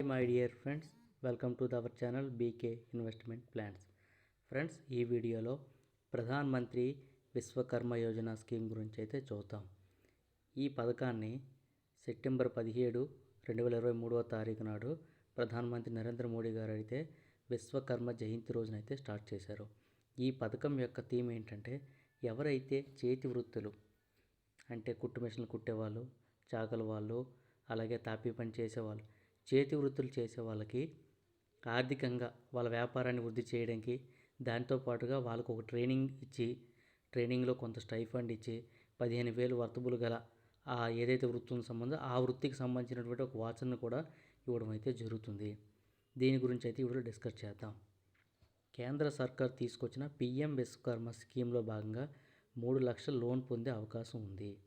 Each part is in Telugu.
My dear friends welcome to our channel BK investment plans friends ఈ వీడియోలో ప్రధాన్ మంత్రి విశ్వకర్మ యోజన స్కీమ్ గురించి అయితే చూద్దాం. ఈ పథకాన్ని సెప్టెంబర్ పదిహేడు రెండు వేల ఇరవై మూడవ తారీఖు నాడు ప్రధానమంత్రి నరేంద్ర మోడీ గారు అయితే విశ్వకర్మ జయంతి రోజునైతే స్టార్ట్ చేశారు. ఈ పథకం యొక్క థీమ్ ఏంటంటే ఎవరైతే చేతి వృత్తులు అంటే కుట్టు మిషన్లు కుట్టేవాళ్ళు చాకల వాళ్ళు అలాగే తాపీ పని చేసేవాళ్ళు చేతి వృత్తులు చేసే వాళ్ళకి ఆర్థికంగా వాళ్ళ వ్యాపారాన్ని వృద్ధి చేయడానికి దాంతోపాటుగా వాళ్ళకు ఒక ట్రైనింగ్ ఇచ్చి ట్రైనింగ్లో కొంత స్టైఫండ్ ఇచ్చి పదిహేను వేలు వర్తబులు గల ఆ ఏదైతే వృత్తి సంబంధం ఆ వృత్తికి సంబంధించినటువంటి ఒక వాచర్ను కూడా ఇవ్వడం అయితే జరుగుతుంది. దీని గురించి అయితే ఇప్పుడు డిస్కస్ చేద్దాం. కేంద్ర సర్కార్ తీసుకొచ్చిన పిఎం విశ్వకర్మ స్కీమ్లో భాగంగా మూడు లక్షల లోన్ పొందే అవకాశం ఉంది.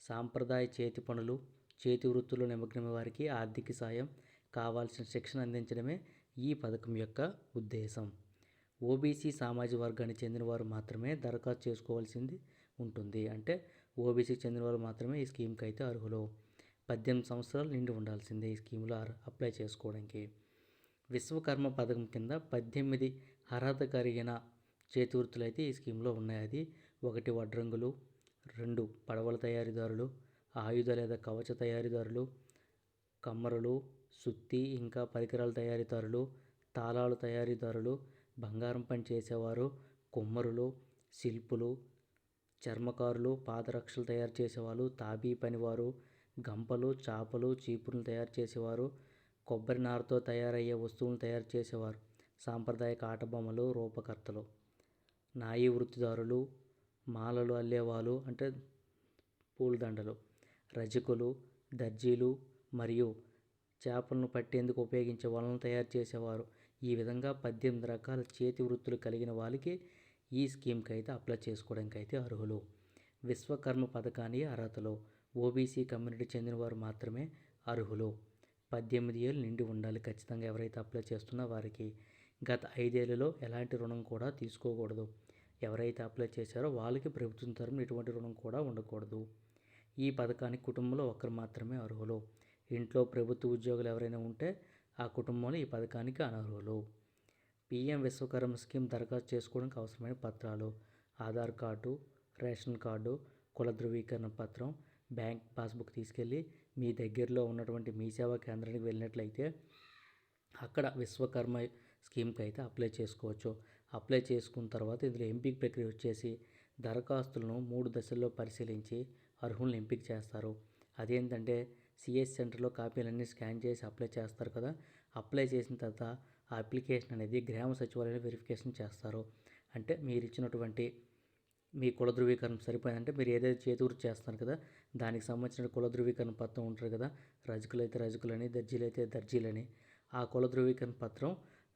సాంప్రదాయ చేతి పనులు చేతి వృత్తుల్లో నిమగ్నమైన వారికి ఆర్థిక సాయం కావాల్సిన శిక్షణ అందించడమే ఈ పథకం యొక్క ఉద్దేశం. ఓబీసీ సామాజిక వర్గానికి చెందిన వారు మాత్రమే దరఖాస్తు చేసుకోవాల్సింది ఉంటుంది. అంటే ఓబీసీకి చెందిన వారు మాత్రమే ఈ స్కీమ్కి అయితే అర్హులు. పద్దెనిమిది సంవత్సరాలు నిండి ఉండాల్సిందే ఈ స్కీమ్లో అప్లై చేసుకోవడానికి. విశ్వకర్మ పథకం కింద పద్దెనిమిది అర్హత కలిగిన చేతివృత్తులు అయితే ఈ స్కీమ్లో ఉన్నాయి. అది ఒకటి వడ్రంగులు రెండు పడవల తయారీదారులు ఆయుధ లేదా కవచ తయారీదారులు కమ్మరులు సుత్తి ఇంకా పరికరాల తయారీదారులు తాళాలు తయారీదారులు బంగారం పని చేసేవారు కుమ్మరులు శిల్పులు చర్మకారులు పాదరక్షలు తయారు చేసేవాళ్ళు తాబీ పనివారు గంపలు చాపలు చీపురులు తయారు చేసేవారు కొబ్బరి నారతో తయారయ్యే వస్తువులను తయారు చేసేవారు సాంప్రదాయక ఆట బొమ్మలు రూపకర్తలు నాయి వృత్తిదారులు మాలలు అల్లేవాళ్ళు అంటే పూలదండలు. రజకులు దర్జీలు మరియు చేపలను పట్టేందుకు ఉపయోగించే వలలను తయారు చేసేవారు. ఈ విధంగా పద్దెనిమిది రకాల చేతి వృత్తులు కలిగిన వాళ్ళకి ఈ స్కీమ్కి అయితే అప్లై చేసుకోవడానికి అయితే అర్హులు. విశ్వకర్మ పథకానికి అర్హతలు. ఓబీసీ కమ్యూనిటీ చెందిన వారు మాత్రమే అర్హులు. పద్దెనిమిది ఏళ్ళు నిండి ఉండాలి ఖచ్చితంగా ఎవరైతే అప్లై చేస్తున్నా వారికి. గత ఐదేళ్ళలో ఎలాంటి రుణం కూడా తీసుకోకూడదు. ఎవరైతే అప్లై చేశారో వాళ్ళకి ప్రభుత్వం తరపున ఎటువంటి రుణం కూడా ఉండకూడదు. ఈ పథకానికి కుటుంబంలో ఒకరు మాత్రమే అర్హులు. ఇంట్లో ప్రభుత్వ ఉద్యోగులు ఎవరైనా ఉంటే ఆ కుటుంబంలో ఈ పథకానికి అనర్హులు. పిఎం విశ్వకర్మ స్కీమ్ దరఖాస్తు చేసుకోవడానికి అవసరమైన పత్రాలు ఆధార్ కార్డు రేషన్ కార్డు కుల ధృవీకరణ పత్రం బ్యాంక్ పాస్బుక్ తీసుకెళ్ళి మీ దగ్గరలో ఉన్నటువంటి మీ సేవా కేంద్రానికి వెళ్ళినట్లయితే అక్కడ విశ్వకర్మ స్కీమ్కి అయితే అప్లై చేసుకోవచ్చు. అప్లై చేసుకున్న తర్వాత ఇందులో ఎంపిక ప్రక్రియ వచ్చేసి దరఖాస్తులను మూడు దశల్లో పరిశీలించి అర్హులను ఎంపిక చేస్తారు. అదేంటంటే సిఎస్ సెంటర్లో కాపీలన్నీ స్కాన్ చేసి అప్లై చేస్తారు కదా. అప్లై చేసిన తర్వాత ఆ అప్లికేషన్ అనేది గ్రామ సచివాలయంలో వెరిఫికేషన్ చేస్తారు. అంటే మీరు ఇచ్చినటువంటి మీ కుల ధృవీకరణ సరిపోయిందంటే మీరు ఏదైతే చేతూరు చేస్తారు కదా దానికి సంబంధించిన కుల ధృవీకరణ పత్రం ఉంటుంది కదా. రజకులైతే రజకులని దర్జీలైతే దర్జీలని ఆ కుల ధృవీకరణ పత్రం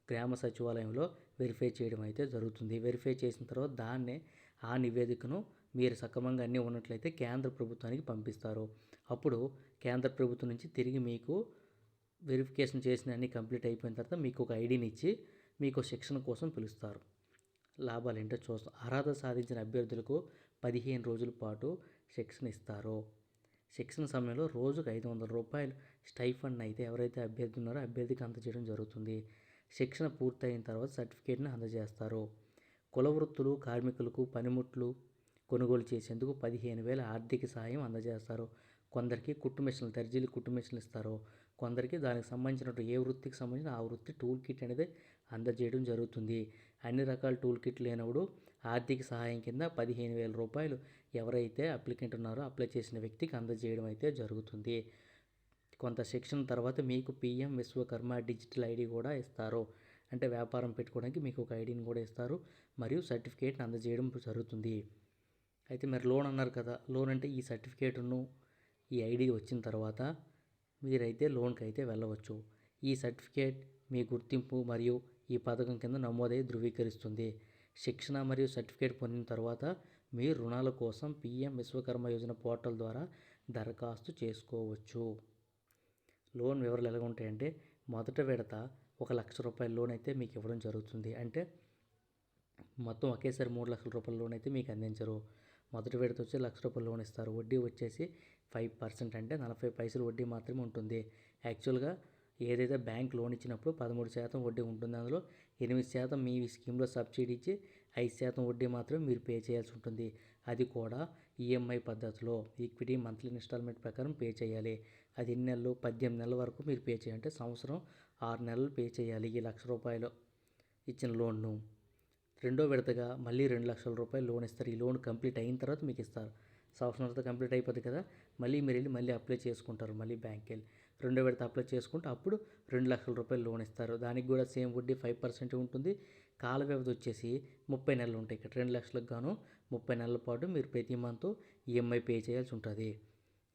గ్రామ సచివాలయంలో వెరిఫై చేయడం అయితే జరుగుతుంది. వెరిఫై చేసిన తర్వాత దాన్నే ఆ నివేదికను మీరు సక్రమంగా అన్నీ ఉన్నట్లయితే కేంద్ర ప్రభుత్వానికి పంపిస్తారు. అప్పుడు కేంద్ర ప్రభుత్వం నుంచి తిరిగి మీకు వెరిఫికేషన్ చేసిన అన్ని కంప్లీట్ అయిపోయిన తర్వాత మీకు ఒక ఐడిని ఇచ్చి మీకు శిక్షణ కోసం పిలుస్తారు. లాభాలు ఏంటో చూస్తాం. అర్హత సాధించిన అభ్యర్థులకు పదిహేను రోజుల పాటు శిక్షణ ఇస్తారు. శిక్షణ సమయంలో రోజుకు ఐదు వందల రూపాయలు స్టైఫండ్ అయితే ఎవరైతే అభ్యర్థి ఉన్నారో అభ్యర్థికి అందజేయడం జరుగుతుంది. శిక్షణ పూర్తయిన తర్వాత సర్టిఫికేట్ని అందజేస్తారు. కుల వృత్తులు కార్మికులకు పనిముట్లు కొనుగోలు చేసేందుకు పదిహేను వేల ఆర్థిక సహాయం అందజేస్తారు. కొందరికి కుట్టు మిషన్లు దర్జీలు కుట్టు మిషన్లు ఇస్తారు. కొందరికి దానికి సంబంధించినట్టు ఏ వృత్తికి సంబంధించిన ఆ వృత్తి టూల్ కిట్ అనేది అందజేయడం జరుగుతుంది. అన్ని రకాల టూల్ కిట్ లేనప్పుడు ఆర్థిక సహాయం కింద పదిహేను వేల రూపాయలు ఎవరైతే అప్లికెంట్ ఉన్నారో అప్లై చేసిన వ్యక్తికి అందజేయడం అయితే జరుగుతుంది. కొంత శిక్షణ తర్వాత మీకు పిఎం విశ్వకర్మ డిజిటల్ ఐడి కూడా ఇస్తారు. అంటే వ్యాపారం పెట్టుకోవడానికి మీకు ఒక ఐడిని కూడా ఇస్తారు. మరియు సర్టిఫికేట్ని అందజేయడం జరుగుతుంది. అయితే మీరు లోన్ అన్నారు కదా లోన్ అంటే ఈ సర్టిఫికేట్ను ఈ ఐడి వచ్చిన తర్వాత మీరైతే లోన్కి అయితే వెళ్ళవచ్చు. ఈ సర్టిఫికేట్ మీ గుర్తింపు మరియు ఈ పథకం కింద నమోదై ధృవీకరిస్తుంది. శిక్షణ మరియు సర్టిఫికేట్ పొందిన తర్వాత మీరు రుణాల కోసం పిఎం విశ్వకర్మ యోజన పోర్టల్ ద్వారా దరఖాస్తు చేసుకోవచ్చు. లోన్ వివరాలు ఎలా ఉంటాయంటే మొదట విడత ఒక లక్ష రూపాయల లోన్ అయితే మీకు ఇవ్వడం జరుగుతుంది. అంటే మొత్తం ఒకేసారి మూడు లక్షల రూపాయల లోన్ అయితే మీకు అందించరు. మొదటి విడత వచ్చి లక్ష రూపాయలు లోన్ ఇస్తారు. వడ్డీ వచ్చేసి ఫైవ్ పర్సెంట్ అంటే నలభై పైసలు వడ్డీ మాత్రమే ఉంటుంది. యాక్చువల్గా ఏదైతే బ్యాంక్ లోన్ ఇచ్చినప్పుడు పదమూడు శాతం వడ్డీ ఉంటుంది. అందులో ఎనిమిది శాతం మీ స్కీమ్లో సబ్సిడీ ఇచ్చి ఐదు శాతం వడ్డీ మాత్రం మీరు పే చేయాల్సి ఉంటుంది. అది కూడా ఈఎంఐ పద్ధతిలో ఈక్విటీ మంత్లీ ఇన్స్టాల్మెంట్ ప్రకారం పే చేయాలి. అది ఎన్ని నెలలు? పద్దెనిమిది నెలల వరకు మీరు పే చేయాలంటే సంవత్సరం ఆరు నెలలు పే చేయాలి ఈ లక్ష రూపాయలు ఇచ్చిన లోన్ను. రెండో విడతగా మళ్ళీ రెండు లక్షల రూపాయలు లోన్ ఇస్తారు. ఈ లోన్ కంప్లీట్ అయిన తర్వాత మీకు ఇస్తారు. సంవత్సరం తర్వాత కంప్లీట్ అయిపోతుంది కదా. మళ్ళీ మీరు వెళ్ళి మళ్ళీ అప్లై చేసుకుంటారు మళ్ళీ బ్యాంక్కి వెళ్ళి. రెండో విడత అప్లై చేసుకుంటే అప్పుడు రెండు లక్షల రూపాయలు లోన్ ఇస్తారు. దానికి కూడా సేమ్ వడ్డీ ఫైవ్ పర్సెంట్ ఉంటుంది. కాల వ్యవధి వచ్చేసి ముప్పై నెలలు ఉంటాయి. ఇక్కడ రెండు లక్షలకు గాను ముప్పై నెలల పాటు మీరు ప్రతి మంత్ ఈఎంఐ పే చేయాల్సి ఉంటుంది.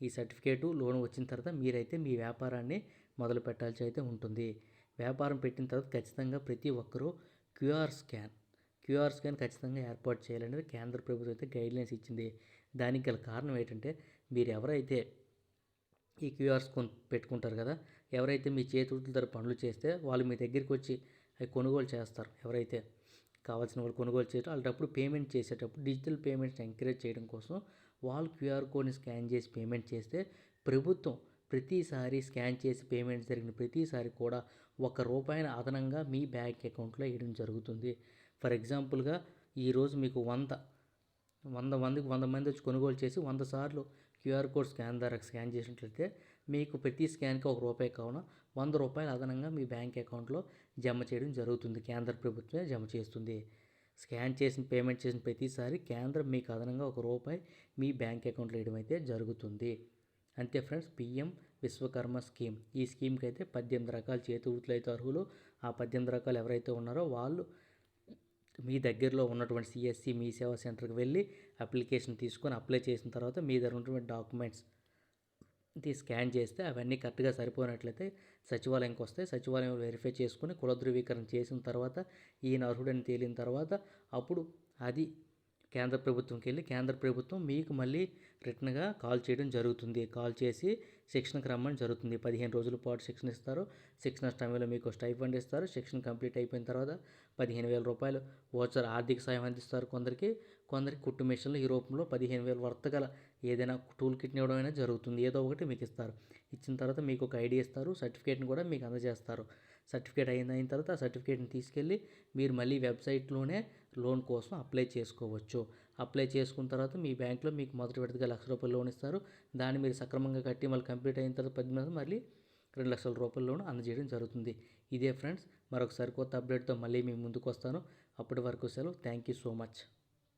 ఈ సర్టిఫికేటు లోన్ వచ్చిన తర్వాత మీరైతే మీ వ్యాపారాన్ని మొదలు పెట్టాల్సి అయితే ఉంటుంది. వ్యాపారం పెట్టిన తర్వాత ఖచ్చితంగా ప్రతి ఒక్కరూ క్యూఆర్ స్కాన్ క్యూఆర్ స్కాన్ ఖచ్చితంగా ఏర్పాటు చేయాలనేది కేంద్ర ప్రభుత్వం అయితే గైడ్లైన్స్ ఇచ్చింది. దానికి గల కారణం ఏంటంటే మీరు ఎవరైతే ఈ క్యూఆర్ స్కాన్ పెట్టుకుంటారు కదా ఎవరైతే మీ చేతుల ధర పనులు చేస్తే వాళ్ళు మీ దగ్గరికి వచ్చి అవి కొనుగోలు చేస్తారు. ఎవరైతే కావాల్సిన వాళ్ళు కొనుగోలు చేయడం అలాంటప్పుడు పేమెంట్ చేసేటప్పుడు డిజిటల్ పేమెంట్స్ ఎంకరేజ్ చేయడం కోసం వాళ్ళు క్యూఆర్ కోడ్ని స్కాన్ చేసి పేమెంట్ చేస్తే ప్రభుత్వం ప్రతిసారి స్కాన్ చేసి పేమెంట్ జరిగిన ప్రతిసారి కూడా ఒక రూపాయిని అదనంగా మీ బ్యాంక్ అకౌంట్లో వేయడం జరుగుతుంది. ఫర్ ఎగ్జాంపుల్గా ఈరోజు మీకు వంద వంద మందికి వంద మంది వచ్చి కొనుగోలు చేసి వంద సార్లు క్యూఆర్ కోడ్ స్కాన్ ద్వారా స్కాన్ చేసినట్లయితే మీకు ప్రతి స్కాన్కి ఒక రూపాయి కావున వంద రూపాయలు అదనంగా మీ బ్యాంక్ అకౌంట్లో జమ చేయడం జరుగుతుంది కేంద్ర ప్రభుత్వమే జమ చేస్తుంది. స్కాన్ చేసిన పేమెంట్ చేసిన ప్రతిసారి కేంద్రం మీకు అదనంగా ఒక రూపాయి మీ బ్యాంక్ అకౌంట్లో వేయడం అయితే జరుగుతుంది. అంతే ఫ్రెండ్స్ పిఎం విశ్వకర్మ స్కీమ్. ఈ స్కీమ్కి అయితే పద్దెనిమిది రకాల చేతి వృత్తులు అయితే అర్హులు. ఆ పద్దెనిమిది రకాలు ఎవరైతే ఉన్నారో వాళ్ళు మీ దగ్గరలో ఉన్నటువంటి సిఎస్సి మీ సేవా సెంటర్కి వెళ్ళి అప్లికేషన్ తీసుకొని అప్లై చేసిన తర్వాత మీ దగ్గర ఉన్నటువంటి డాక్యుమెంట్స్ స్కాన్ చేస్తే అవన్నీ కరెక్ట్గా సరిపోయినట్లయితే సచివాలయంకి వస్తే సచివాలయం వెరిఫై చేసుకుని కుల ధృవీకరణ చేసిన తర్వాత ఈయన అర్హుడని తేలిన తర్వాత అప్పుడు అది కేంద్ర ప్రభుత్వంకి వెళ్ళి కేంద్ర ప్రభుత్వం మీకు మళ్ళీ రిటర్న్గా కాల్ చేయడం జరుగుతుంది. కాల్ చేసి శిక్షణకు రమ్మని జరుగుతుంది. పదిహేను రోజుల పాటు శిక్షణ ఇస్తారు. శిక్షణ సమయంలో మీకు స్టైఫండ్ ఇస్తారు. శిక్షణ కంప్లీట్ అయిపోయిన తర్వాత పదిహేను వేల రూపాయలు ఓచర్ ఆర్థిక సాయం అందిస్తారు కొందరికి. కొందరికి కుట్టు మిషన్లు ఈ రూపంలో పదిహేను వేల వర్త గల ఏదైనా టూల్ కిట్ని ఇవ్వడం అయినా జరుగుతుంది. ఏదో ఒకటి మీకు ఇస్తారు. ఇచ్చిన తర్వాత మీకు ఒక ఐడి ఇస్తారు. సర్టిఫికేట్ని కూడా మీకు అందజేస్తారు. సర్టిఫికేట్ అయిన అయిన తర్వాత ఆ సర్టిఫికేట్ని తీసుకెళ్ళి మీరు మళ్ళీ వెబ్సైట్లోనే లోన్ కోసం అప్లై చేసుకోవచ్చు. అప్లై చేసుకున్న తర్వాత మీ బ్యాంక్లో మీకు మొదటి విడతగా లక్ష రూపాయలు లోన్ ఇస్తారు. దాన్ని మీరు సక్రమంగా కట్టి మళ్ళీ కంప్లీట్ అయిన తర్వాత పది మంది మళ్ళీ రెండు లక్షల రూపాయల లోన్ అందజేయడం జరుగుతుంది. ఇదే ఫ్రెండ్స్ మరొకసారి కొత్త అప్డేట్తో మళ్ళీ మీ ముందుకు వస్తాను అప్పటి వరకు సెలవు. Thank you so much.